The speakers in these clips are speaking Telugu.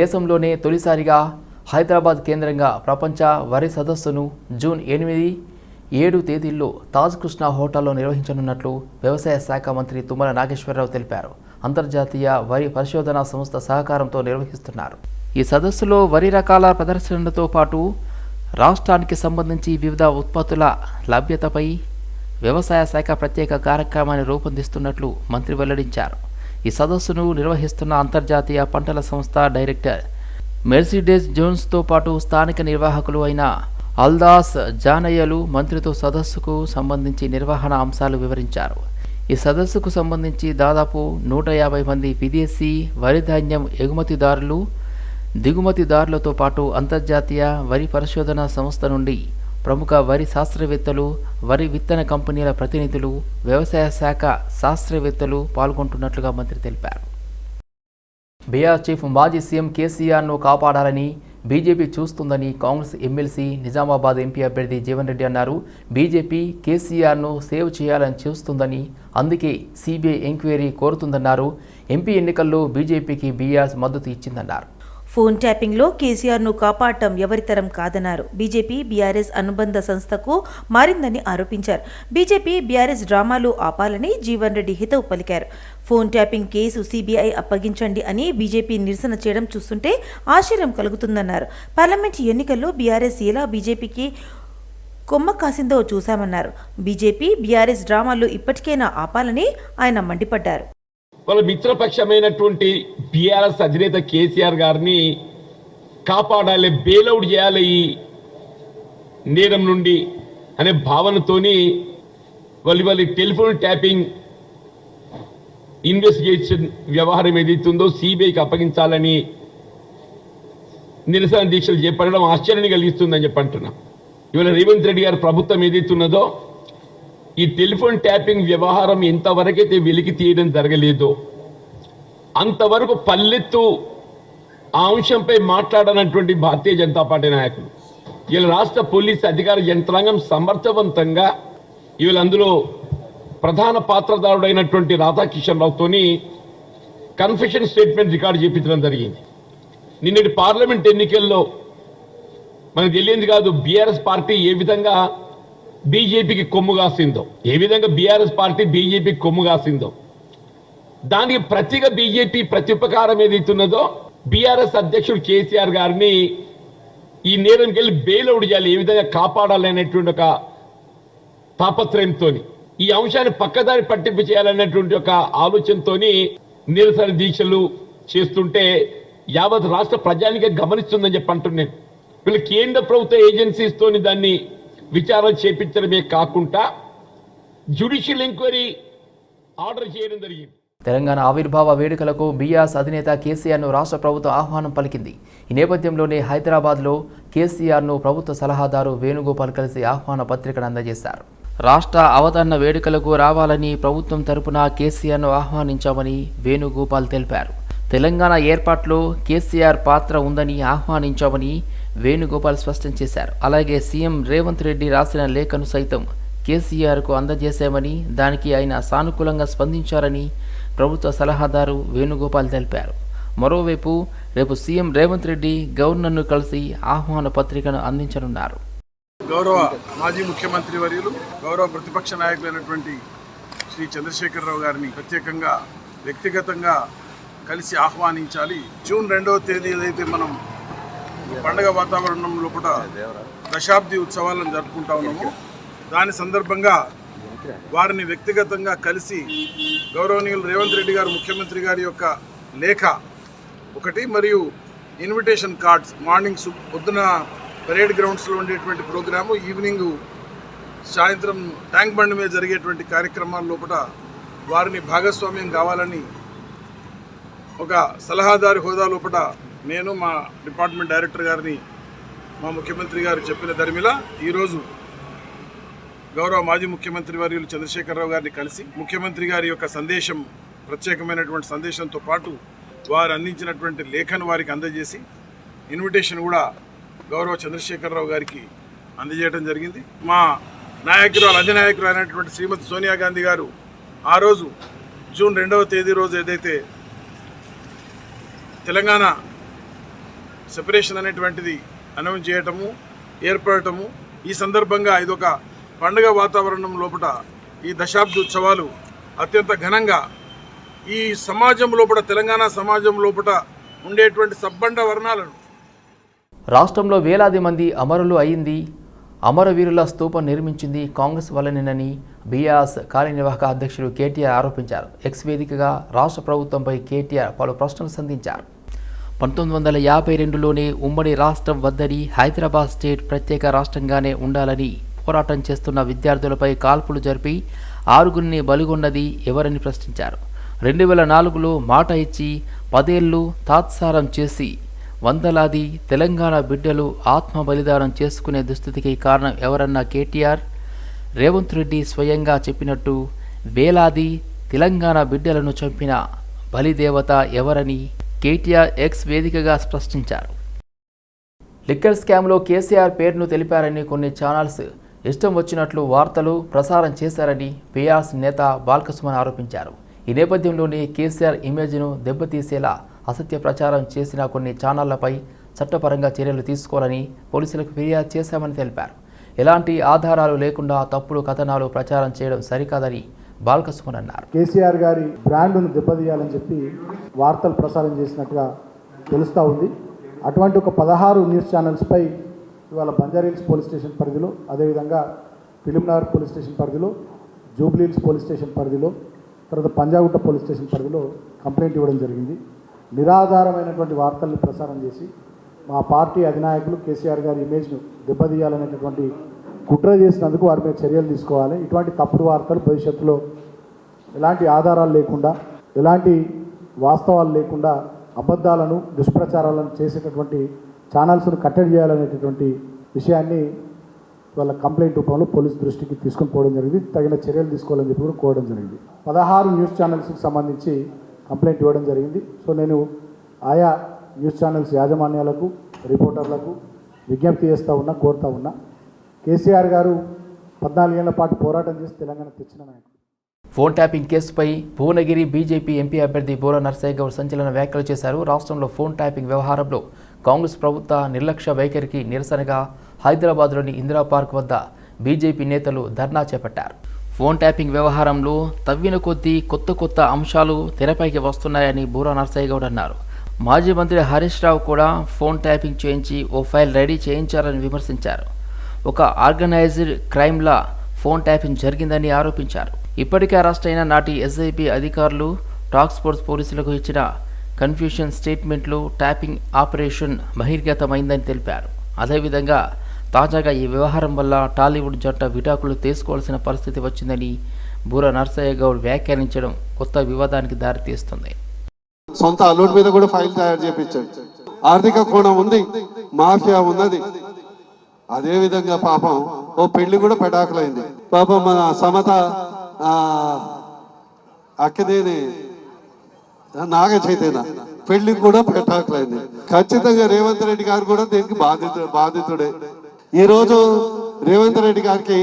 దేశంలోనే తొలిసారిగా హైదరాబాద్ కేంద్రంగా ప్రపంచ వరి సదస్సును జూన్ ఎనిమిది ఏడు తేదీల్లో తాజ్ కృష్ణ హోటల్లో నిర్వహించనున్నట్లు వ్యవసాయ శాఖ మంత్రి తుమ్మల నాగేశ్వరరావు తెలిపారు. అంతర్జాతీయ వరి పరిశోధనా సంస్థ సహకారంతో నిర్వహిస్తున్నారు. ఈ సదస్సులో వరి రకాల ప్రదర్శనలతో పాటు రాష్ట్రానికి సంబంధించి వివిధ ఉత్పత్తుల లభ్యతపై వ్యవసాయ శాఖ ప్రత్యేక కార్యక్రమాన్ని రూపొందిస్తున్నట్లు మంత్రి వెల్లడించారు. ఈ సదస్సును నిర్వహిస్తున్న అంతర్జాతీయ పంటల సంస్థ డైరెక్టర్ మెర్సిడెస్ జోన్స్తో పాటు స్థానిక నిర్వాహకులు అయిన అల్దాస్ జానయ్యలు మంత్రితో సదస్సుకు సంబంధించి నిర్వహణ అంశాలు వివరించారు. ఈ సదస్సుకు సంబంధించి దాదాపు నూట యాభై మంది విదేశీ వరిధాన్యం ఎగుమతిదారులు దిగుమతిదారులతో పాటు అంతర్జాతీయ వరి పరిశోధన సంస్థ నుండి ప్రముఖ వరి శాస్త్రవేత్తలు వరి విత్తన కంపెనీల ప్రతినిధులు వ్యవసాయ శాఖ శాస్త్రవేత్తలు పాల్గొంటున్నట్లుగా మంత్రి తెలిపారు. బీఆర్ చీఫ్ మాజీ సీఎం కేసీఆర్ను కాపాడాలని బీజేపీ చూస్తుందని కాంగ్రెస్ ఎమ్మెల్సీ నిజామాబాద్ ఎంపీ అభ్యర్థి జీవన్ రెడ్డి అన్నారు. బీజేపీ కేసీఆర్ను సేవ్ చేయాలని చూస్తుందని అందుకే సిబిఐ ఎంక్వైరీ కోరుతుందన్నారు. ఎంపీ ఎన్నికల్లో బీజేపీకి బీఆర్ మద్దతు ఇచ్చిందన్నారు. ఫోన్ ట్యాపింగ్లో కేసీఆర్ను కాపాడటం ఎవరితరం కాదన్నారు. బీజేపీ బీఆర్ఎస్ అనుబంధ సంస్థకు మారిందని ఆరోపించారు. బీజేపీ బీఆర్ఎస్ డ్రామాలు ఆపాలని జీవన్ రెడ్డి హితవు పలికారు. ఫోన్ ట్యాపింగ్ కేసు సీబీఐ అప్పగించండి అని బీజేపీ నిరసన చేయడం చూస్తుంటే ఆశ్చర్యం కలుగుతుందన్నారు. పార్లమెంట్ ఎన్నికల్లో బీఆర్ఎస్ ఎలా బీజేపీకి కొమ్మ కాసిందో చూశామన్నారు. బీజేపీ బీఆర్ఎస్ డ్రామాలు ఇప్పటికైనా ఆపాలని ఆయన మండిపడ్డారు. వాళ్ళ మిత్రపక్షమైనటువంటి టీఆర్ఎస్ అధినేత కేసీఆర్ గారిని కాపాడాలి బెయిలౌట్ చేయాలి ఈ నేరం నుండి అనే భావనతోని వాళ్ళు వాళ్ళ టెలిఫోన్ ట్యాపింగ్ ఇన్వెస్టిగేషన్ వ్యవహారం ఏదైతుందో సిబిఐకి అప్పగించాలని నిరసన దీక్షలు చేపట్టడం ఆశ్చర్యాన్ని కలిగిస్తుందని చెప్పి ఇవాళ రేవంత్ రెడ్డి గారి ప్రభుత్వం ఏదైతున్నదో ఈ టెలిఫోన్ ట్యాపింగ్ వ్యవహారం ఎంతవరకైతే వెలికి తీయడం జరగలేదో. అంతవరకు పల్లెత్తు ఆ అంశంపై మాట్లాడనటువంటి భారతీయ జనతా పార్టీ నాయకులు వీళ్ళ రాష్ట్ర పోలీస్ అధికార యంత్రాంగం సమర్థవంతంగా వీళ్ళందులో ప్రధాన పాత్రదారుడైనటువంటి రాధాకిషన్ రావుతోని కన్ఫెషన్ స్టేట్మెంట్ రికార్డు చేపించడం జరిగింది. నిన్నటి పార్లమెంట్ ఎన్నికల్లో మనకు తెలియదు కాదు బీఆర్ఎస్ పార్టీ ఏ విధంగా బీజేపీకి కొమ్ము కాసిందో. ఏ విధంగా బీఆర్ఎస్ పార్టీ బీజేపీకి కొమ్ము కాసిందో. దానికి ప్రతిగా బీజేపీ ప్రత్యుపకారం ఏదైతున్నదో బీఆర్ఎస్ అధ్యక్షుడు కేసీఆర్ గారిని ఈ నేరంకి వెళ్ళి బెయిలౌట్ చేయాలి ఏ విధంగా కాపాడాలనేటువంటి ఒక తాపత్రయంతో ఈ అంశాన్ని పక్కదారి పట్టింపు చేయాలనేటువంటి ఒక ఆలోచనతో నిరసన దీక్షలు చేస్తుంటే యావత్ రాష్ట్ర ప్రజానికే గమనిస్తుందని చెప్పి అంటున్నాను. వీళ్ళు కేంద్ర ప్రభుత్వ ఏజెన్సీస్తోని దాన్ని విచారణ చేపించడమే కాకుండా జ్యుడిషియల్ ఎంక్వైరీ ఆర్డర్ చేయడం జరిగింది. తెలంగాణ ఆవిర్భావ వేడుకలకు బీఆర్ఎస్ అధినేత కేసీఆర్ను రాష్ట్ర ప్రభుత్వం ఆహ్వానం పలికింది. ఈ నేపథ్యంలోనే హైదరాబాద్లో కేసీఆర్ను ప్రభుత్వ సలహాదారు వేణుగోపాల్ కలిసి ఆహ్వాన పత్రికను అందజేశారు. రాష్ట్ర అవతరణ వేడుకలకు రావాలని ప్రభుత్వం తరపున కేసీఆర్ను ఆహ్వానించామని వేణుగోపాల్ తెలిపారు. తెలంగాణ ఏర్పాట్లో కేసీఆర్ పాత్ర ఉందని ఆహ్వానించామని వేణుగోపాల్ స్పష్టం చేశారు. అలాగే సీఎం రేవంత్ రెడ్డి రాసిన లేఖను సైతం కేసీఆర్కు అందజేశామని దానికి ఆయన సానుకూలంగా స్పందించారని ప్రభుత్వ సలహాదారు వేణుగోపాల్ తెలిపారు. మరోవైపు రేపు సీఎం రేవంత్ రెడ్డి గవర్నర్ను కలిసి ఆహ్వాన పత్రికను అందించనున్నారు. గౌరవ మాజీ ముఖ్యమంత్రి వర్యులు గౌరవ ప్రతిపక్ష నాయకులైనటువంటి శ్రీ చంద్రశేఖరరావు గారిని ప్రత్యేకంగా వ్యక్తిగతంగా కలిసి ఆహ్వానించాలి. జూన్ రెండవ తేదీ ఏదైతే మనం పండగ వాతావరణం లోపల దశాబ్ది ఉత్సవాలను జరుపుకుంటా ఉన్నాము దాని సందర్భంగా వారిని వ్యక్తిగతంగా కలిసి గౌరవనీయులు రేవంత్ రెడ్డి గారు ముఖ్యమంత్రి గారి యొక్క లేఖ ఒకటి మరియు ఇన్విటేషన్ కార్డ్స్ మార్నింగ్ సు- పొద్దున పరేడ్ గ్రౌండ్స్లో ఉండేటువంటి ప్రోగ్రాము ఈవినింగ్ సాయంత్రం ట్యాంక్ బండ్ మీద జరిగేటువంటి కార్యక్రమాల లోపల వారిని భాగస్వామ్యం కావాలని ఒక సలహాదారి హోదా లోపల నేను మా డిపార్ట్మెంట్ డైరెక్టర్ గారిని మా ముఖ్యమంత్రి గారు చెప్పిన దరిమిల ఈరోజు గౌరవ మాజీ ముఖ్యమంత్రి వర్యులు చంద్రశేఖరరావు గారిని కలిసి ముఖ్యమంత్రి గారి యొక్క సందేశం ప్రత్యేకమైనటువంటి సందేశంతో పాటు వారు అందించినటువంటి లేఖను వారికి అందజేసి ఇన్విటేషన్ కూడా గౌరవ చంద్రశేఖరరావు గారికి అందజేయడం జరిగింది. మా నాయకురాలు అధినాయకులు అయినటువంటి శ్రీమతి సోనియా గాంధీ గారు ఆ రోజు జూన్ రెండవ తేదీ రోజు ఏదైతే తెలంగాణ సెపరేషన్ అనేటువంటిది అనౌన్స్ చేయటము ఏర్పడటము ఈ సందర్భంగా ఇదొక పండుగ వాతావరణం లోపల ఈ దశాబ్ది ఉత్సవాలు అత్యంత ఘనంగా ఈ సమాజం లోపల తెలంగాణ సమాజం లోపల ఉండేటువంటి సబ్బండ వర్ణాలను. రాష్ట్రంలో వేలాది మంది అమరులు అయింది. అమరవీరుల స్తూపం నిర్మించింది కాంగ్రెస్ వల్లనేనని బీఆర్ఎస్ కార్యనిర్వాహక అధ్యక్షుడు కేటీఆర్ ఆరోపించారు. ఎక్స్ వేదికగా రాష్ట్ర ప్రభుత్వంపై కేటీఆర్ పలు ప్రశ్నలు సంధించారు. పంతొమ్మిది వందల యాభై రెండులోనే ఉమ్మడి రాష్ట్రం వద్దని హైదరాబాద్ స్టేట్ ప్రత్యేక రాష్ట్రంగానే ఉండాలని పోరాటం చేస్తున్న విద్యార్థులపై కాల్పులు జరిపి ఆరుగురిని బలిగొన్నది ఎవరని ప్రశ్నించారు. రెండు వేల నాలుగులో మాట ఇచ్చి పదేళ్ళు తాత్సారం చేసి వందలాది తెలంగాణ బిడ్డలు ఆత్మ బలిదానం చేసుకునే దుస్థితికి కారణం ఎవరన్న కేటీఆర్? రేవంత్ రెడ్డి స్వయంగా చెప్పినట్టు వేలాది తెలంగాణ బిడ్డలను చంపిన బలిదేవత ఎవరని కేటీఆర్ ఎక్స్ వేదికగా స్పష్టించారు. లిక్కర్ స్కామ్లో కేసీఆర్ పేరును తెలిపారని కొన్ని ఛానల్స్ ఇష్టం వచ్చినట్లు వార్తలు ప్రసారం చేశారని పిఆర్స్ నేత బాల్కసుమన్ ఆరోపించారు. ఈ నేపథ్యంలోనే కేసీఆర్ ఇమేజ్ను దెబ్బతీసేలా అసత్య ప్రచారం చేసిన కొన్ని ఛానళ్ళపై చట్టపరంగా చర్యలు తీసుకోవాలని పోలీసులకు ఫిర్యాదు చేశామని తెలిపారు. ఎలాంటి ఆధారాలు లేకుండా తప్పుడు కథనాలు ప్రచారం చేయడం సరికాదని బాలకృష్ణ అన్నారు కేసీఆర్ గారి బ్రాండ్ను దెబ్బతీయాలని చెప్పి వార్తలు ప్రసారం చేసినట్టుగా తెలుస్తూ ఉంది. అటువంటి ఒక పదహారు న్యూస్ ఛానల్స్పై ఇవాళ బంజారీల్స్ పోలీస్ స్టేషన్ పరిధిలో అదేవిధంగా ఫిలింనగర్ పోలీస్ స్టేషన్ పరిధిలో జూబ్లీహిల్స్ పోలీస్ స్టేషన్ పరిధిలో తర్వాత పంజాగుట్ట పోలీస్ స్టేషన్ పరిధిలో కంప్లైంట్ ఇవ్వడం జరిగింది. నిరాధారమైనటువంటి వార్తల్ని ప్రసారం చేసి మా పార్టీ అధినాయకులు కేసీఆర్ గారి ఇమేజ్ను దెబ్బతీయాలనేటటువంటి కుట్ర చేసినందుకు వారి మీద చర్యలు తీసుకోవాలి. ఇటువంటి తప్పుడు వార్తలు భవిష్యత్తులో ఎలాంటి ఆధారాలు లేకుండా ఎలాంటి వాస్తవాలు లేకుండా అబద్ధాలను దుష్ప్రచారాలను చేసేటటువంటి ఛానల్స్ను కట్టడి చేయాలనేటటువంటి విషయాన్ని వాళ్ళ కంప్లైంట్ రూపంలో పోలీస్ దృష్టికి తీసుకుని పోవడం జరిగింది. తగిన చర్యలు తీసుకోవాలని చెప్పి కూడా కోవడం జరిగింది. పదహారు న్యూస్ ఛానల్స్కి సంబంధించి కంప్లైంట్ ఇవ్వడం జరిగింది. సో నేను ఆయా న్యూస్ ఛానల్స్ యాజమాన్యాలకు రిపోర్టర్లకు విజ్ఞప్తి చేస్తూ ఉన్నా కోరుతా ఉన్నా. కేసీఆర్ గారు పద్నాలుగేళ్ళ పాటు పోరాటం చేసి తెలంగాణ తెచ్చిన నాయకుడు. ఫోన్ ట్యాపింగ్ కేసుపై భువనగిరి బీజేపీ ఎంపీ అభ్యర్థి బోర నర్సయ్య గౌడ్ సంచలన వ్యాఖ్యలు చేశారు. రాష్ట్రంలో ఫోన్ ట్యాపింగ్ వ్యవహారంలో కాంగ్రెస్ ప్రభుత్వ నిర్లక్ష్య వైఖరికి నిరసనగా హైదరాబాద్లోని ఇందిరా పార్క్ వద్ద బీజేపీ నేతలు ధర్నా చేపట్టారు. ఫోన్ ట్యాపింగ్ వ్యవహారంలో తవ్విన కొద్దీ కొత్త కొత్త అంశాలు తెరపైకి వస్తున్నాయని బూరా నర్సయ్య గౌడ్ అన్నారు. మాజీ మంత్రి హరీష్ రావు కూడా ఫోన్ ట్యాపింగ్ చేయించి ఓ ఫైల్ రెడీ చేయించారని విమర్శించారు. ఒక ఆర్గనైజ్డ్ క్రైమ్లా ఫోన్ ట్యాపింగ్ జరిగిందని ఆరోపించారు. ఇప్పటికే అరెస్ట్ అయిన నాటి ఎస్ఐపి అధికారులు టాక్స్ ఫోర్స్ పోలీసులకు ఇచ్చిన కన్ఫ్యూషన్ స్టేట్మెంట్లు ట్యాపింగ్ ఆపరేషన్ బహిర్గతమైందని తెలిపారు. అదేవిధంగా తాజాగా ఈ వ్యవహారం వల్ల టాలీవుడ్ జట్ట విడాకులు తీసుకోవాల్సిన పరిస్థితి వచ్చిందని బూర నర్సయ్య గౌడ్ వ్యాఖ్యానించడం కొత్త వివాదానికి దారితీస్తుంది. సొంత అల్లుడి మీద కూడా ఫైల్ తయారు చేపించాడు. ఆర్థిక కోణం ఉంది మాఫియా ఉన్నది. అదే విధంగా పాపం ఓ పెళ్ళి కూడా పెటాకులైంది. పాపం మన సమత అక్కదేని నాగ చైతన్య పెళ్ళి కూడా పెటాకులైంది. ఖచ్చితంగా రేవంత్ రెడ్డి గారు కూడా దీనికి బాధితు బాధితుడే. ఈరోజు రేవంత్ రెడ్డి గారికి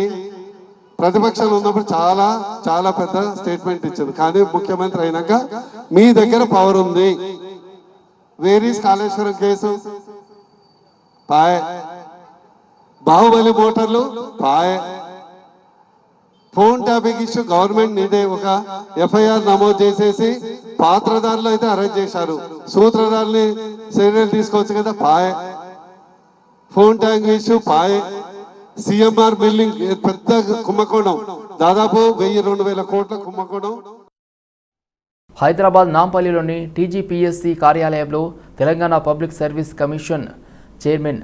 ప్రతిపక్షంలో ఉన్నప్పుడు చాలా చాలా పెద్ద స్టేట్మెంట్ ఇచ్చింది కానీ ముఖ్యమంత్రి అయినాక మీ దగ్గర పవర్ ఉంది. వేరీస్ కాళేశ్వరం కేసు. పాయ్. బాహుబలి మోటార్లు పాయ్ ఫోన్ ట్యాపింగ్ ఇష్యూ గవర్నమెంట్ నీదే ఒక ఎఫ్ఐఆర్ నమోదు చేసేసి పాత్రదారులు అయితే అరెస్ట్ చేశారు. సూత్రధారుని చర్యలు తీసుకోవచ్చు కదా పాయ్ ఫోన్ ట్యాంక్ ఇష్యూ పాయ్ సిఎంఆర్ బిల్డింగ్ పెద్ద కుంభకోణం. దాదాపు వెయ్యి రెండు వేల కోట్ల కుంభకోణం. హైదరాబాద్ నాంపల్లిలోని టీజీపీఎస్సీ కార్యాలయంలో Telangana public service commission chairman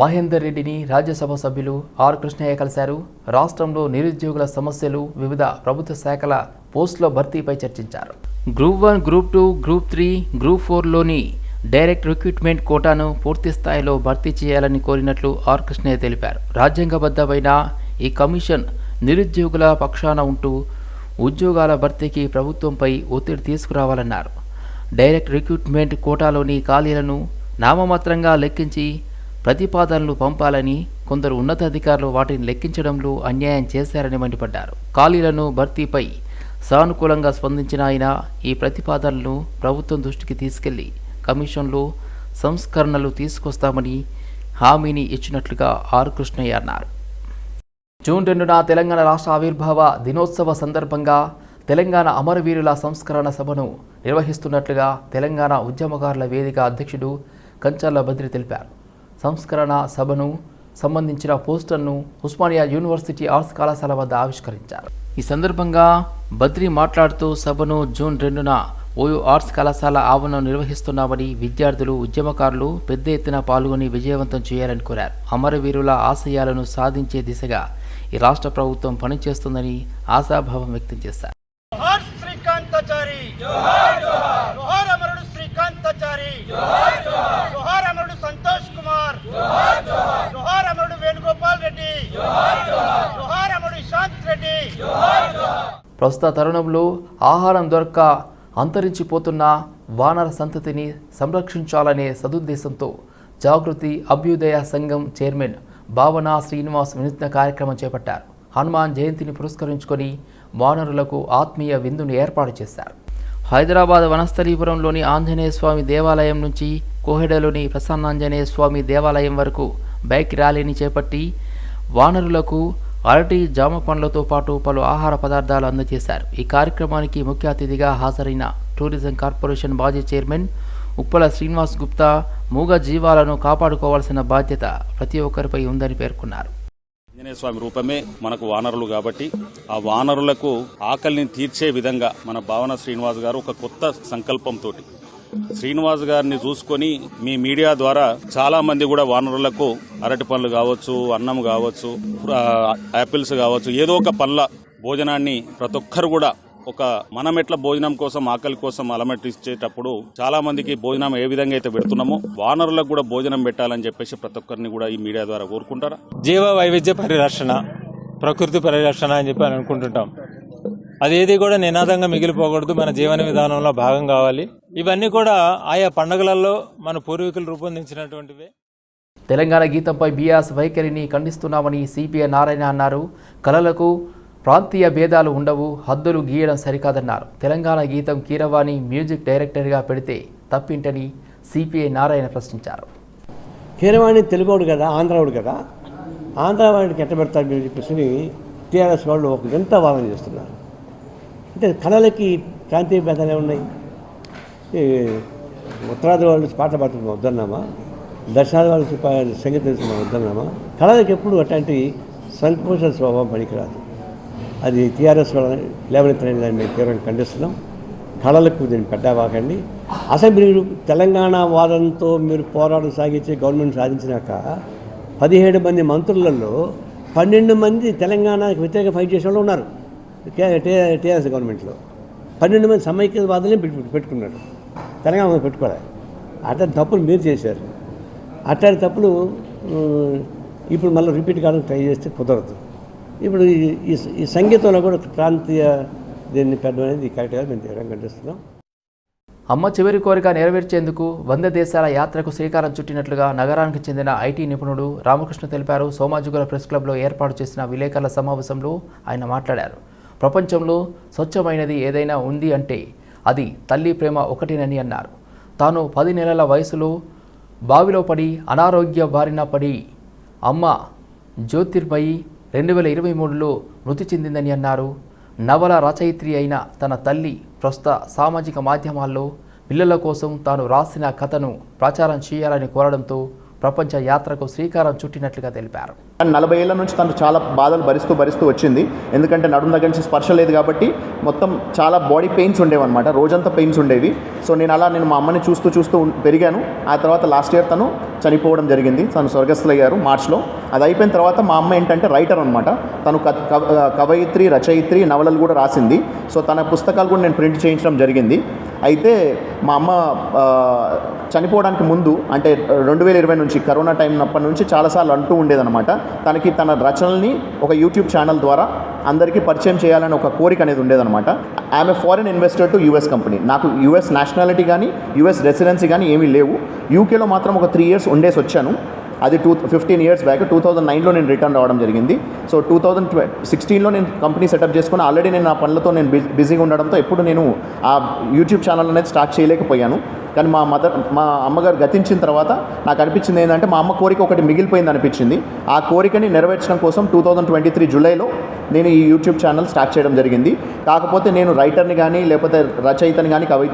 Mahender రెడ్డిని రాజ్యసభ సభ్యులు ఆర్ కృష్ణయ్య కలిశారు. రాష్ట్రంలో నిరుద్యోగుల సమస్యలు వివిధ ప్రభుత్వ శాఖల పోస్టుల భర్తీపై చర్చించారు. Group one group two group three group ఫోర్లోని direct recruitment కోటాను పూర్తి స్థాయిలో భర్తీ చేయాలని కోరినట్లు ఆర్ కృష్ణయ్య తెలిపారు. రాజ్యాంగబద్ధమైన ఈ కమిషన్ నిరుద్యోగుల పక్షాన ఉంటూ ఉద్యోగాల భర్తీకి ప్రభుత్వంపై ఒత్తిడి తీసుకురావాలన్నారు. డైరెక్ట్ రిక్రూట్మెంట్ కోటాలోని ఖాళీలను నామమాత్రంగా లెక్కించి ప్రతిపాదనలు పంపాలని కొందరు ఉన్నతాధికారులు వాటిని లెక్కించడంలో అన్యాయం చేశారని మండిపడ్డారు. ఖాళీలను భర్తీపై సానుకూలంగా స్పందించిన ఆయన ఈ ప్రతిపాదనలను ప్రభుత్వం దృష్టికి తీసుకెళ్ళి కమిషన్లో సంస్కరణలు తీసుకొస్తామని హామీని ఇచ్చినట్లుగా ఆర్ కృష్ణయ్య అన్నారు. జూన్ రెండున తెలంగాణ రాష్ట్ర ఆవిర్భావ దినోత్సవ సందర్భంగా తెలంగాణ అమరవీరుల సంస్కరణ సభను నిర్వహిస్తున్నట్లుగా తెలంగాణ ఉద్యమకారుల వేదిక అధ్యక్షుడు కంచర్ల బద్రి తెలిపారు. సంస్కరణ సభను సంబంధించిన పోస్టర్ను ఉస్మానియా యూనివర్సిటీ ఆర్ట్స్ కళాశాల వద్ద ఆవిష్కరించారు. ఈ సందర్భంగా బద్రి మాట్లాడుతూ సభను జూన్ రెండున ఓయూ ఆర్ట్స్ కళాశాల ఆవరణ నిర్వహిస్తున్నామని విద్యార్థులు ఉద్యమకారులు పెద్ద ఎత్తున పాల్గొని విజయవంతం చేయాలని కోరారు. అమరవీరుల ఆశయాలను సాధించే దిశగా ఈ రాష్ట్ర ప్రభుత్వం పనిచేస్తుందని ఆశాభావం వ్యక్తం చేశారు. శ్రీకాంతాచారి జోహార్ జోహార్. జోహార్ అమరుడు శ్రీకాంతాచారి జోహార్ జోహార్ జోహార్ అమరుడు సంతోష్ కుమార్ జోహార్ అమరుడు వేణుగోపాల్ రెడ్డి. జోహార్ అమరుడు రెడ్డి. ప్రస్తుత తరుణంలో ఆహారం దొరక్క అంతరించిపోతున్న వానర సంతతిని సంరక్షించాలనే సదుద్దేశంతో జాగృతి అభ్యుదయ సంఘం చైర్మన్ భావన శ్రీనివాస్ వినూత్న కార్యక్రమం చేపట్టారు. హనుమాన్ జయంతిని పురస్కరించుకొని వానరులకు ఆత్మీయ విందును ఏర్పాటు చేశారు. హైదరాబాద్ వనస్థలీపురంలోని ఆంజనేయ స్వామి దేవాలయం నుంచి కోహెడలోని ప్రసన్నాంజనేయ స్వామి దేవాలయం వరకు బైక్ ర్యాలీని చేపట్టి వానరులకు అరటి జామ పండ్లతో పాటు పలు ఆహార పదార్థాలు అందజేశారు. ఈ కార్యక్రమానికి ముఖ్య అతిథిగా హాజరైన టూరిజం కార్పొరేషన్ మాజీ చైర్మన్ ఉప్పల శ్రీనివాస్ గుప్తా మూగ జీవాలను కాపాడుకోవాల్సిన బాధ్యత ప్రతి ఒక్కరిపై ఉందని పేర్కొన్నారు. ఆంజనేయ స్వామి రూపమే మనకు వానరులు కాబట్టి ఆ వానరులకు ఆకలిని తీర్చే విధంగా మన భావన శ్రీనివాస్ గారు ఒక కొత్త సంకల్పంతో శ్రీనివాస్ గారిని చూసుకొని మీ మీడియా ద్వారా చాలా మంది కూడా వానరులకు అరటి పండ్లు కావచ్చు అన్నం కావచ్చు యాపిల్స్ కావచ్చు ఏదో ఒక పండ్ల భోజనాన్ని ప్రతి ఒక్కరు కూడా ఒక మనం ఎట్లా భోజనం కోసం ఆకలి కోసం అలమటి ఇచ్చేటప్పుడు చాలా మందికి భోజనం ఏ విధంగా అయితే పెడుతున్నామో వానరులకు కూడా భోజనం పెట్టాలని చెప్పేసి ప్రతి ఒక్కరిని కూడా ఈ మీడియా ద్వారా కోరుకుంటారా? జీవ వైవిధ్య పరిరక్షణ ప్రకృతి పరిరక్షణ అని చెప్పి అని అనుకుంటుంటాం. అదేది కూడా నినాదంగా మిగిలిపోకూడదు మన జీవన విధానంలో భాగం కావాలి. ఇవన్నీ కూడా ఆయా పండుగలలో మన పూర్వీకులు రూపొందించినటువంటివే. తెలంగాణ గీతంపై బీఆర్ఎస్ వైఖరిని ఖండిస్తున్నామని సిపిఐ నారాయణ అన్నారు. కళలకు ప్రాంతీయ భేదాలు ఉండవు హద్దులు గీయడం సరికాదన్నారు. తెలంగాణ గీతం కీరవాణి మ్యూజిక్ డైరెక్టర్గా పెడితే తప్పింటని సిపిఐ నారాయణ ప్రశ్నించారు. కీరవాణి తెలుగోడు కదా ఆంధ్రావుడు కదా? ఆంధ్రవాడికి ఎట్ట పెడతారు మీరు చెప్పేసి టీఆర్ఎస్ వాళ్ళు ఒక వింత వాదన చేస్తున్నారు. అంటే కళలకి ప్రాంతీయ భేదాలు ఉన్నాయి ఉత్తరాది వాళ్ళు పాట పాడుతున్నాం వద్దన్నామా? దర్శనాది వాళ్ళు సంగీతం వద్దన్నామా? కళలకు ఎప్పుడు అట్లాంటి సంకోచ స్వభావం పనికిరాదు. అది టీఆర్ఎస్ వాళ్ళ తీవ్రంగా ఖండిస్తున్నాం. కళలకు దీన్ని పెట్టాబాకండి అసలు మీరు తెలంగాణ వాదంతో మీరు పోరాటం సాగించి గవర్నమెంట్ సాధించినాక పదిహేడు మంది మంత్రులలో పన్నెండు మంది తెలంగాణకు వ్యతిరేక ఫైట్ చేసే వాళ్ళు ఉన్నారు. టీఆర్ఎస్ గవర్నమెంట్లో. పన్నెండు మంది సమైక్యవాదులే పెట్టు పెట్టుకున్నారు. తెలంగాణ పెట్టుకోలేదు పెట్టుకోవాలి అట్లాంటి తప్పులు మీరు చేశారు. అట్లాంటి తప్పులు ఇప్పుడు మళ్ళీ రిపీట్ కావడానికి ట్రై చేస్తే కుదరదు. ఇప్పుడు ఈ- ఈ సంగీతంలో కూడా ప్రాంతీయ దీన్ని పెట్టడం అనేది కరెక్ట్గా మేము తీవ్రంగా ఖండిస్తున్నాం. అమ్మ చివరి కోరిక నెరవేర్చేందుకు వంద దేశాల యాత్రకు శ్రీకారం చుట్టినట్లుగా నగరానికి చెందిన ఐటీ నిపుణుడు రామకృష్ణ తెలిపారు. సోమాజిగూడ ప్రెస్ క్లబ్లో ఏర్పాటు చేసిన విలేకరుల సమావేశంలో ఆయన మాట్లాడారు. ప్రపంచంలో స్వచ్ఛమైనది ఏదైనా ఉంది అంటే అది తల్లి ప్రేమ ఒకటేనని అన్నారు. తాను పది నెలల వయసులో బావిలో పడి అనారోగ్య బారిన పడి అమ్మ జ్యోతిర్మయి రెండు వేల ఇరవై మూడులో మృతి చెందిందని అన్నారు. నవల రచయిత్రి అయిన తన తల్లి ప్రస్తుత సామాజిక మాధ్యమాల్లో పిల్లల కోసం తాను రాసిన కథను ప్రచారం చేయాలని కోరడంతో ప్రపంచ యాత్రకు శ్రీకారం చుట్టినట్లుగా తెలిపారు. నలభై ఏళ్ళ నుంచి తను చాలా బాధలు భరిస్తూ భరిస్తూ వచ్చింది. ఎందుకంటే నడుము దగ్గర నుంచి స్పర్శ లేదు కాబట్టి మొత్తం చాలా బాడీ పెయిన్స్ ఉండేవి అనమాట రోజంతా పెయిన్స్ ఉండేవి. సో నేను అలా నేను మా అమ్మని చూస్తూ చూస్తూ పెరిగాను. ఆ తర్వాత లాస్ట్ ఇయర్ తను చనిపోవడం జరిగింది. తను స్వర్గస్థులయ్యారు మార్చ్లో. అది అయిపోయిన తర్వాత మా అమ్మ ఏంటంటే రైటర్ అనమాట తను కవ- కవయిత్రి రచయిత్రి నవలలు కూడా రాసింది. సో తన పుస్తకాలు కూడా నేను ప్రింట్ చేయించడం జరిగింది. అయితే మా అమ్మ చనిపోవడానికి ముందు అంటే రెండు వేల ఇరవై నుంచి కరోనా టైం అప్పటి నుంచి చాలాసార్లు అంటూ ఉండేదన్నమాట. తనకి తన రచనల్ని ఒక యూట్యూబ్ ఛానల్ ద్వారా అందరికీ పరిచయం చేయాలని ఒక కోరిక అనేది ఉండేదన్నమాట. ఆమె foreign investor to US company నాకు యూఎస్ నేషనాలిటీ కానీ యూఎస్ రెసిడెన్సీ కానీ ఏమీ లేవు. యూకేలో మాత్రం ఒక త్రీ ఇయర్స్ ఉండేసి వచ్చాను. అది two fifteen years back two thousand నైన్లో నేను రిటర్న్ రావడం జరిగింది. సో టూ థౌజండ్ ట్వె సిక్స్టీన్లో నేను కంపెనీ సెటప్ చేసుకుని ఆల్రెడీ నేను నా పనులతో నేను బిజీ బిజీగా ఉండడంతో ఎప్పుడు నేను ఆ యూట్యూబ్ ఛానల్ అనేది స్టార్ట్ చేయలేకపోయాను. కానీ మా మదర్ మా అమ్మగారు గతించిన తర్వాత నాకు అనిపించింది ఏంటంటే మా అమ్మ కోరిక ఒకటి మిగిలిపోయింది అనిపించింది. ఆ కోరికని నెరవేర్చడం కోసం టూ థౌజండ్ ట్వంటీ త్రీ జూలైలో నేను ఈ యూట్యూబ్ ఛానల్ స్టార్ట్ చేయడం జరిగింది. కాకపోతే నేను రైటర్ని కానీ లేకపోతే రచయితని కానీ కవి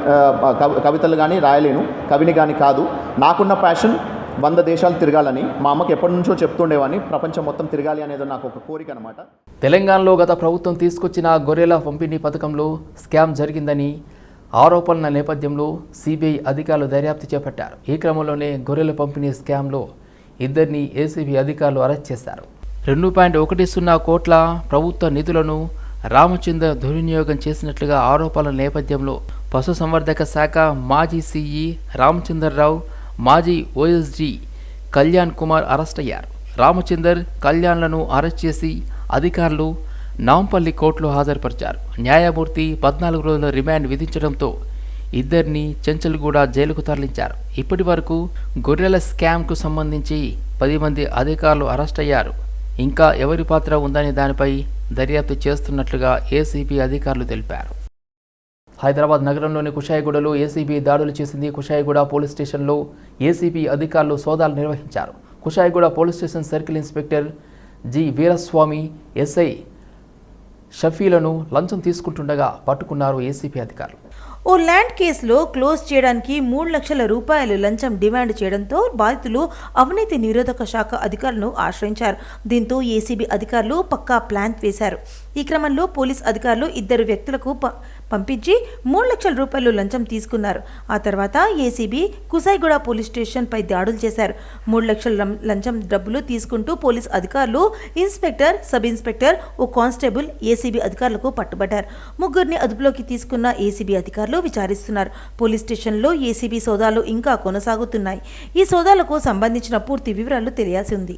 కవి- కవితలు కానీ రాయలేను. కవిని కానీ కాదు. నాకున్న ప్యాషన్ వంద దేశాలు తిరగాలని మా అమ్మకి ఎప్పటి నుంచో చెప్తుండేవాడిని ప్రపంచం మొత్తం తిరగాలి అనేది నాకు ఒక కోరిక అనమాట తెలంగాణలో గత ప్రభుత్వం తీసుకొచ్చిన గొర్రెల పంపిణీ పథకంలో స్కామ్ జరిగిందని ఆరోపణల నేపథ్యంలో సిబిఐ అధికారులు దర్యాప్తు చేపట్టారు. ఈ క్రమంలోనే గొర్రెల పంపిణీ స్కామ్లో ఇద్దరిని ఏసీబీ అధికారులు అరెస్ట్ చేశారు. రెండు పాయింట్ ఒకటి సున్నా కోట్ల ప్రభుత్వ నిధులను రామచంద్ర దుర్వినియోగం చేసినట్లుగా ఆరోపణల నేపథ్యంలో పశుసంవర్ధక శాఖ మాజీ సీఈ రామచంద్రరావు మాజీ ఓఎస్డీ కళ్యాణ్ కుమార్ అరెస్ట్ అయ్యారు. రామచందర్ కళ్యాణ్లను అరెస్ట్ చేసి అధికారులు నాంపల్లి కోర్టులో హాజరుపరిచారు. న్యాయమూర్తి పద్నాలుగు రోజుల రిమాండ్ విధించడంతో ఇద్దరిని చెంచల్గూడ జైలుకు తరలించారు. ఇప్పటి వరకు గొర్రెల స్కామ్కు సంబంధించి పది మంది అధికారులు అరెస్ట్ అయ్యారు. ఇంకా ఎవరి పాత్ర ఉందనే దానిపై దర్యాప్తు చేస్తున్నట్లుగా ఏసీబీ అధికారులు తెలిపారు. హైదరాబాద్ నగరంలోని కుషాయిగూడలో ఏసీబీ దాడులు చేసింది. కుషాయిగూడ పోలీస్ స్టేషన్లో ఏసీబీ అధికారులు సోదాలు నిర్వహించారు. Kushaiguda police station circle inspector G Veeraswamy SI షఫీలను లంచం తీసుకుంటుండగా పట్టుకున్నారు ఏసీబీ అధికారులు. ఓ ల్యాండ్ కేసులో క్లోజ్ చేయడానికి మూడు లక్షల రూపాయలు లంచం డిమాండ్ చేయడంతో బాధితులు అవినీతి నిరోధక శాఖ అధికారులను ఆశ్రయించారు. దీంతో ఏసీబీ అధికారులు పక్కా ప్లాన్ వేశారు. ఈ క్రమంలో పోలీస్ అధికారులు ఇద్దరు వ్యక్తులకు పంపించి మూడు లక్షల రూపాయలు లంచం తీసుకున్నారు. ఆ తర్వాత ఏసీబీ కుసాయిగూడ పోలీస్ స్టేషన్పై దాడులు చేశారు. మూడు లక్షల లంచం డబ్బులు తీసుకుంటూ పోలీస్ అధికారులు ఇన్స్పెక్టర్ సబ్ ఇన్స్పెక్టర్ ఓ కానిస్టేబుల్ ఏసీబీ అధికారులకు పట్టుబడ్డారు. ముగ్గురిని అదుపులోకి తీసుకున్న ఏసీబీ అధికారులు విచారిస్తున్నారు. పోలీస్ స్టేషన్లో ఏసీబీ సోదాలు ఇంకా కొనసాగుతున్నాయి. ఈ సోదాలకు సంబంధించిన పూర్తి వివరాలు తెలియాల్సి ఉంది.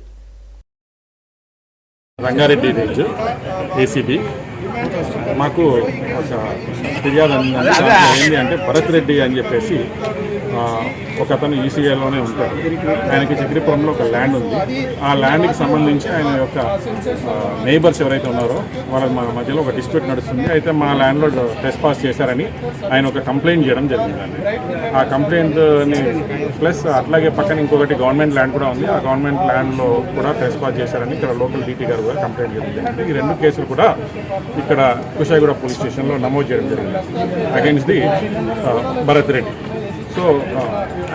Rangareddy range ACB. మాకు ఒక ఫిర్యాదు ఏంటి అంటే భరత్ రెడ్డి అని చెప్పేసి ఒక అతను ఈసీఐలోనే ఉంటాడు. ఆయనకి చక్రీపురంలో ఒక ల్యాండ్ ఉంది. ఆ ల్యాండ్కి సంబంధించి ఆయన యొక్క నైబర్స్ ఎవరైతే ఉన్నారో వాళ్ళ మా మధ్యలో ఒక డిస్ప్యూట్ నడుస్తుంది. అయితే మా ల్యాండ్లో టెస్ట్ పాస్ చేశారని ఆయన ఒక కంప్లైంట్ చేయడం జరిగిందండి. ఆ కంప్లైంట్ని ప్లస్ అట్లాగే పక్కన ఇంకొకటి గవర్నమెంట్ ల్యాండ్ కూడా ఉంది. ఆ గవర్నమెంట్ ల్యాండ్లో కూడా టెస్ట్ పాస్ చేశారని ఇక్కడ లోకల్ డీటీ గారు కూడా కంప్లైంట్ చేయడం జరిగింది. ఈ రెండు కేసులు కూడా ఇక్కడ కుషాయిగూడ పోలీస్ స్టేషన్లో నమోదు చేయడం జరిగింది. Against the Bharat Reddy. So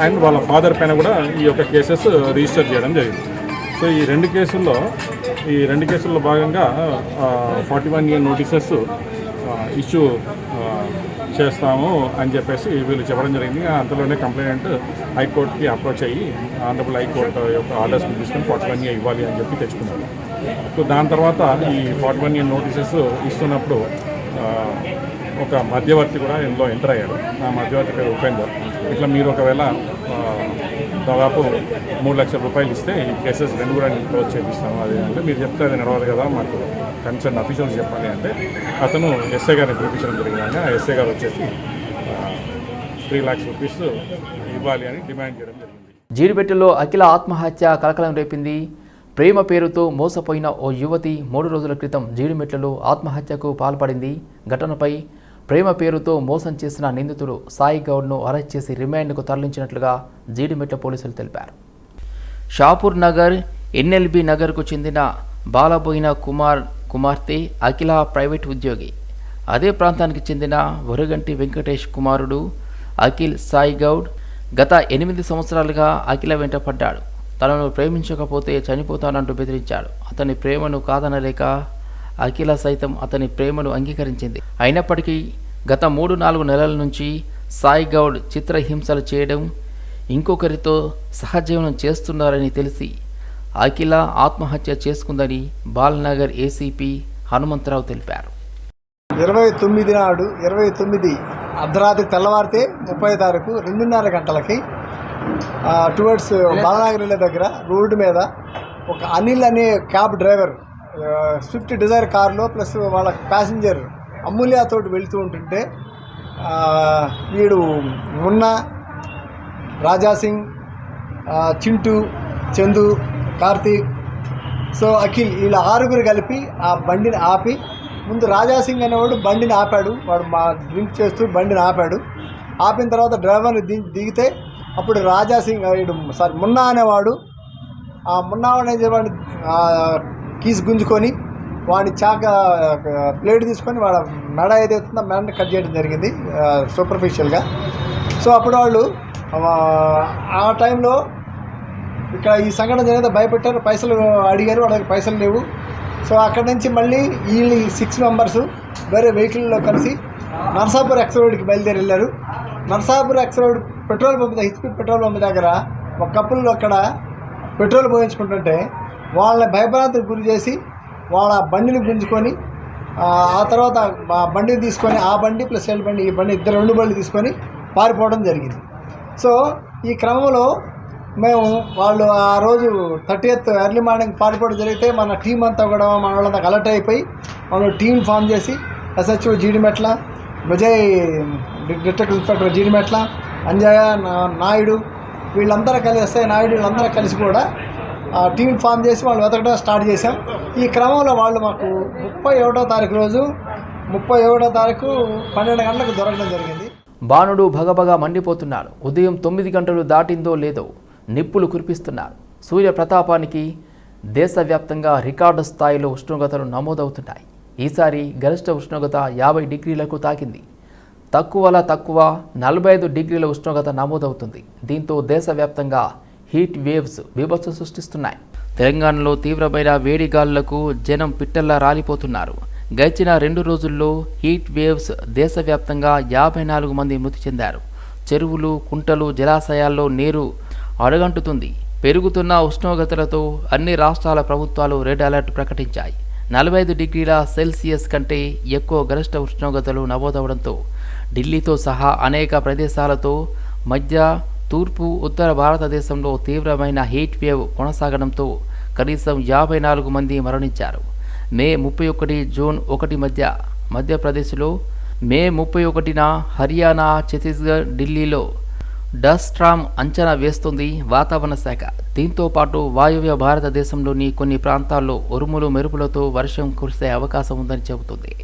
and వాళ్ళ ఫాదర్ పైన కూడా ఈ యొక్క కేసెస్ రిజిస్టర్ uh, చేయడం జరిగింది. సో ఈ రెండు కేసుల్లో ఈ రెండు కేసుల్లో భాగంగా forty one year notices issue చేస్తాము అని చెప్పేసి వీళ్ళు చెప్పడం జరిగింది. అంతలోనే కంప్లైంట్ హైకోర్టుకి అప్రోచ్ అయ్యి ఆనరబుల్ హైకోర్టు యొక్క ఆర్డర్స్ తీసుకొని ఫార్టీ వన్ ఇయర్ ఇవ్వాలి అని చెప్పి తెచ్చుకున్నారు. సో దాని తర్వాత ఈ ఫార్టీ వన్ ఇయర్ నోటీసెస్ ఇస్తున్నప్పుడు ఒక మధ్యవర్తి కూడా ఇందులో ఎంటర్ అయ్యాడు. ఆ మధ్యవర్తి పేరు ఉపేందర్. ఇట్లా మీరు ఒకవేళ దాదాపు మూడు లక్షల రూపాయలు ఇస్తే ఈ కేసెస్ రెండు కూడా నేను క్లోజ్ చేపిస్తాను. అది అంటే మీరు చెప్తే అది నడవదు కదా మాకు కన్సర్న్ అఫీషియల్స్ చెప్పాలి అంటే అతను ఎస్ఐ గారిని పిలిపించడం జరిగింది ఆ ఎస్ఐ గారు వచ్చేసి త్రీ ల్యాక్స్ రూపీస్ ఇవ్వాలి అని డిమాండ్ చేయడం జరిగింది. జీడిపెట్టెలో అఖిల ఆత్మహత్య కలకలం రేపింది. ప్రేమ పేరుతో మోసపోయిన ఓ యువతి మూడు రోజుల క్రితం జీడిమెట్లలో ఆత్మహత్యకు పాల్పడింది. ఘటనపై ప్రేమ పేరుతో మోసం చేసిన నిందితుడు సాయి గౌడ్ను అరెస్ట్ చేసి రిమాండ్కు తరలించినట్లుగా జీడిమెట్ల పోలీసులు తెలిపారు. షాపూర్ నగర్ ఎన్ఎల్బి నగర్కు చెందిన బాలబోయిన కుమార్ కుమార్తె అఖిల ప్రైవేట్ ఉద్యోగి. అదే ప్రాంతానికి చెందిన వరుగంటి వెంకటేష్ కుమారుడు అఖిల్ సాయి గౌడ్ గత ఎనిమిది సంవత్సరాలుగా అఖిల వెంట పడ్డాడు. తనను ప్రేమించకపోతే చనిపోతానంటూ బెదిరించాడు. అతని ప్రేమను కాదనలేక అఖిల సైతం అతని ప్రేమను అంగీకరించింది. అయినప్పటికీ గత మూడు నాలుగు నెలల నుంచి సాయి గౌడ్ చిత్రహింసలు చేయడం ఇంకొకరితో సహజీవనం చేస్తున్నారని తెలిసి అఖిల ఆత్మహత్య చేసుకుందని బాలనగర్ ఏసీపీ హనుమంతరావు తెలిపారు. ఇరవై తొమ్మిది నాడు ఇరవై తొమ్మిది అర్ధరాత్రి తెల్లవారితే ముప్పై తారీఖు రెండున్నర గంటలకి టువర్డ్స్ బాలనాగరిల దగ్గర రోడ్డు మీద ఒక అనిల్ అనే క్యాబ్ డ్రైవర్ స్విఫ్ట్ డిజైర్ కారులో ప్లస్ వాళ్ళ ప్యాసింజర్ అమూల్యతోటి వెళుతూ ఉంటుంటే వీడు మున్నా రాజా సింగ్ చింటూ చందు కార్తీక్ సో అఖిల్ వీళ్ళ ఆరుగురు కలిపి ఆ బండిని ఆపి ముందు రాజాసింగ్ అనేవాడు బండిని ఆపాడు వాడు మా డ్రింక్ చేస్తూ బండిని ఆపాడు. ఆపిన తర్వాత డ్రైవర్ని ది దిగితే అప్పుడు రాజాసింగ్ వీడు సారీ మున్నా అనేవాడు ఆ మున్నా అనే వాడిని కీస్ గుంజుకొని వాడి చాక ప్లేట్ తీసుకొని వాళ్ళ మెడ ఏదైతే ఉందో మెడని కట్ చేయడం జరిగింది సూపర్ఫిషియల్గా సో అప్పుడు వాళ్ళు ఆ, టైంలో ఇక్కడ ఈ సంఘటన జరిగితే భయపెట్టారు పైసలు అడిగారు వాళ్ళకి పైసలు లేవు. సో అక్కడి నుంచి మళ్ళీ వీళ్ళు సిక్స్ మెంబర్స్ వేరే వెహికల్లో కలిసి నర్సాపూర్ ఎక్స్ రోడ్కి బయలుదేరి వెళ్ళారు. Narsapur X road petrol pump HP HP petrol pump దగ్గర ఒక కప్పులు అక్కడ పెట్రోల్ పోయించుకుంటుంటే వాళ్ళని భయభ్రాంతులకు గురి చేసి వాళ్ళ బండిని గుంజుకొని ఆ తర్వాత ఆ బండిని తీసుకొని ఆ బండి ప్లస్ ఎల్ బండి ఈ బండి ఇద్దరు రెండు బండ్లు తీసుకొని పారిపోవడం జరిగింది. సో ఈ క్రమంలో మేము వాళ్ళు ఆ రోజు థర్టీ ఎయిత్ ఎర్లీ మార్నింగ్ పారిపోవడం జరిగితే మన టీం అంతా కూడా మన వాళ్ళంతా అలర్ట్ అయిపోయి మనం టీం ఫామ్ చేసి SHO Jeedimetla Vijay district inspector Jeedimetla Anjaiah Naidu వీళ్ళందరూ కలిసి నాయుడు వీళ్ళందరూ కలిసి కూడా టీం ఫామ్ చేసి వాళ్ళు వెతకడం స్టార్ట్ చేశాం. ఈ క్రమంలో వాళ్ళు మాకు ముప్పై ఒకటో తారీఖు రోజు ముప్పై ఒకటో తారీఖు పన్నెండు గంటలకు దొరకడం జరిగింది. బాణుడు భగభగ మండిపోతున్నాడు ఉదయం తొమ్మిది గంటలు దాటిందో లేదో నిప్పులు కురిపిస్తున్నారు. సూర్య ప్రతాపానికి దేశవ్యాప్తంగా రికార్డు స్థాయిలో ఉష్ణోగ్రతలు నమోదవుతున్నాయి. ఈసారి గరిష్ట ఉష్ణోగ్రత యాభై డిగ్రీలకు తాకింది. తక్కువలా తక్కువ నలభై ఐదు డిగ్రీల ఉష్ణోగ్రత నమోదవుతుంది. దీంతో దేశవ్యాప్తంగా హీట్ వేవ్స్ బీభత్సం సృష్టిస్తున్నాయి. తెలంగాణలో తీవ్రమైన వేడి గాలులకు జనం పిట్టల్లా రాలిపోతున్నారు. గడిచిన రెండు రోజుల్లో హీట్ వేవ్స్ దేశవ్యాప్తంగా యాభై నాలుగు మంది మృతి చెందారు. చెరువులు కుంటలు జలాశయాల్లో నీరు అడగంటుతుంది. పెరుగుతున్న ఉష్ణోగ్రతలతో అన్ని రాష్ట్రాల ప్రభుత్వాలు రెడ్ అలర్ట్ ప్రకటించాయి. నలభై ఐదు డిగ్రీల సెల్సియస్ కంటే ఎక్కువ గరిష్ట ఉష్ణోగ్రతలు నమోదవడంతో ఢిల్లీతో సహా అనేక ప్రదేశాలతో మధ్య తూర్పు ఉత్తర భారతదేశంలో తీవ్రమైన హీట్ వేవ్ కొనసాగడంతో కనీసం యాభై నాలుగు మంది మరణించారు. మే ముప్పై ఒకటి జూన్ ఒకటి మధ్య మధ్యప్రదేశ్లో మే ముప్పై ఒకటిన హర్యానా ఛత్తీస్గఢ్ ఢిల్లీలో డస్ట్రామ్ అంచనా వేస్తుంది వాతావరణ శాఖ. దీంతో పాటు వాయువ్య భారతదేశంలోని కొన్ని ప్రాంతాల్లో ఉరుములు మెరుపులతో వర్షం కురిసే అవకాశం ఉందని చెబుతుంది.